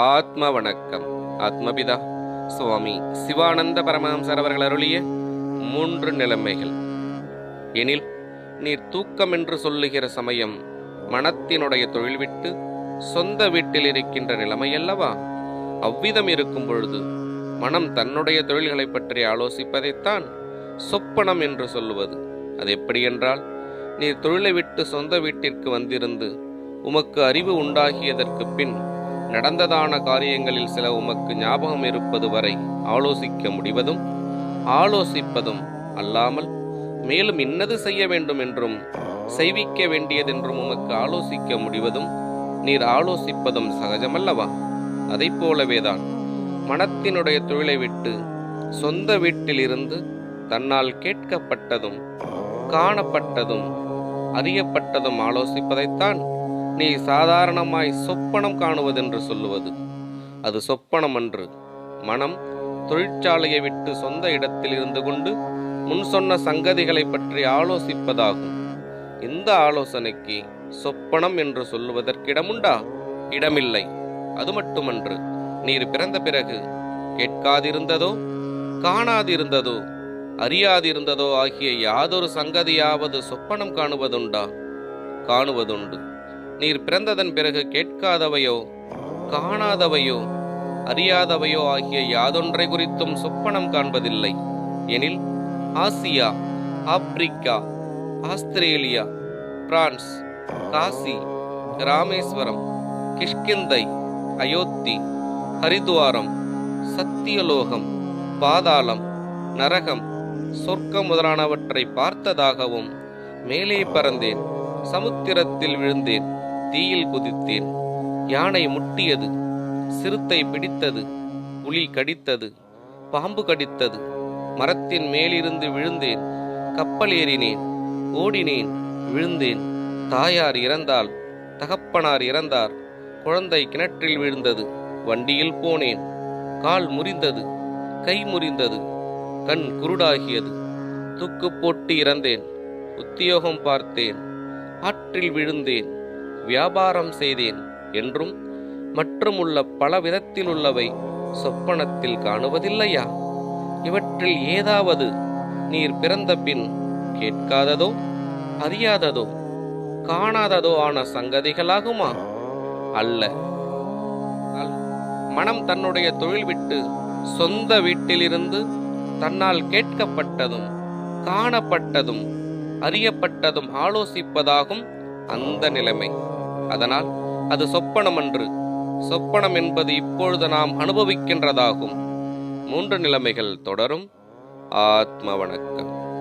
ஆத்ம வணக்கம் ஆத்மபிதா. சுவாமி சிவானந்த பரமஹம்சர் அவர்கள் அருளிய மூன்று நிலைமைகள். எனில் நீர் தூக்கம் என்று சொல்லுகிற சமயம் மனத்தினுடைய தொழில் விட்டு சொந்த வீட்டில் இருக்கின்ற நிலைமை அல்லவா அவ்விதம் இருக்கும் பொழுது மனம் தன்னுடைய தொழில்களை பற்றி ஆலோசிப்பதைத்தான் சொப்பனம் என்று சொல்லுவது. அது எப்படி என்றால் நீர் தொழிலை விட்டு சொந்த வீட்டிற்கு வந்திருந்து உமக்கு அறிவு உண்டாகியதற்கு பின் நடந்ததான காரியங்களில் சில உமக்கு ஞாபகம் இருப்பது வரை ஆலோசிக்க முடிவதும் ஆலோசிப்பதும் அல்லாமல் மேலும் இன்னது செய்ய வேண்டும் என்றும் செய்விக்க வேண்டியதென்றும் உமக்கு ஆலோசிக்க முடிவதும் நீர் ஆலோசிப்பதும் சகஜமல்லவா? அதை போலவேதான். மனத்தினுடைய தொழிலை விட்டு சொந்த வீட்டிலிருந்து தன்னால் கேட்கப்பட்டதும் காணப்பட்டதும் அறியப்பட்டதும் ஆலோசிப்பதைத்தான் நீ சாதாரணமாய் சொப்பனம் காணுவதென்று சொல்லுவது. அது சொப்பனம் அன்று. மனம் தொழிற்சாலையை விட்டு சொந்த இடத்தில் இருந்து கொண்டு முன் சொன்ன சங்கதிகளை பற்றி ஆலோசிப்பதாகும். இந்த ஆலோசனைக்கு சொப்பனம் என்று சொல்லுவதற்கிடமுண்டா? இடமில்லை. அது மட்டுமன்று. நீர் பிறந்த பிறகு கேட்காதிருந்ததோ? காணாதிருந்ததோ? அறியாதிருந்ததோ? ஆகிய யாதொரு சங்கதியாவது சொப்பனம் காணுவதுண்டா? காணுவதுண்டு. நீர் பிறந்ததன் பிறகு கேட்காதவையோ காணாதவையோ அறியாதவையோ ஆகிய யாதொன்றை குறித்தும் சொப்பனம் காண்பதில்லை. எனில் Asia Africa Australia France Kashi Rameswaram Kishkindha Ayodhya Haridwar Satyalokam பாதாளம் நரகம் சொர்க்கம் முதலானவற்றை பார்த்ததாகவும் மேலே பறந்தேன் சமுத்திரத்தில் விழுந்தேன். தீயில் குதித்தேன். யானை முட்டியது சிறுத்தை பிடித்தது புலி கடித்தது பாம்பு கடித்தது. மரத்தின் மேலிருந்து விழுந்தேன் கப்பல் ஏறினேன் ஓடினேன் விழுந்தேன். தாயார் இறந்தால் தகப்பனார் இறந்தார். குழந்தை கிணற்றில் விழுந்தது வண்டியில் போனேன். கால் முறிந்தது கை முறிந்தது கண் குருடாகியது. துக்கு போட்டு இறந்தேன் உத்தியோகம் பார்த்தேன் ஆற்றில் விழுந்தேன். வியாபாரம் செய்தேன் என்றும் மற்றும் உள்ள பல விதத்தில் உள்ளவை சொப்பனத்தில் காணுவதில்லையா? இவற்றில் ஏதாவது நீர் பிறந்த பின் கேட்காததோ அறியாததோ காணாததோ ஆன சங்கதிகளாகுமா? அல்ல. அல்- மனம் தன்னுடைய தொழில் விட்டு சொந்த வீட்டிலிருந்து தன்னால் கேட்கப்பட்டதும் காணப்பட்டதும் அறியப்பட்டதும் ஆலோசிப்பதாகும் அந்த நிலைமை. அதனால் அது சொப்பனம் அன்று சொப்பனம் என்பது இப்பொழுது நாம் அனுபவிக்கின்றதாகும். மூன்று நிலைமைகள் தொடரும். ஆத்ம வணக்கம்.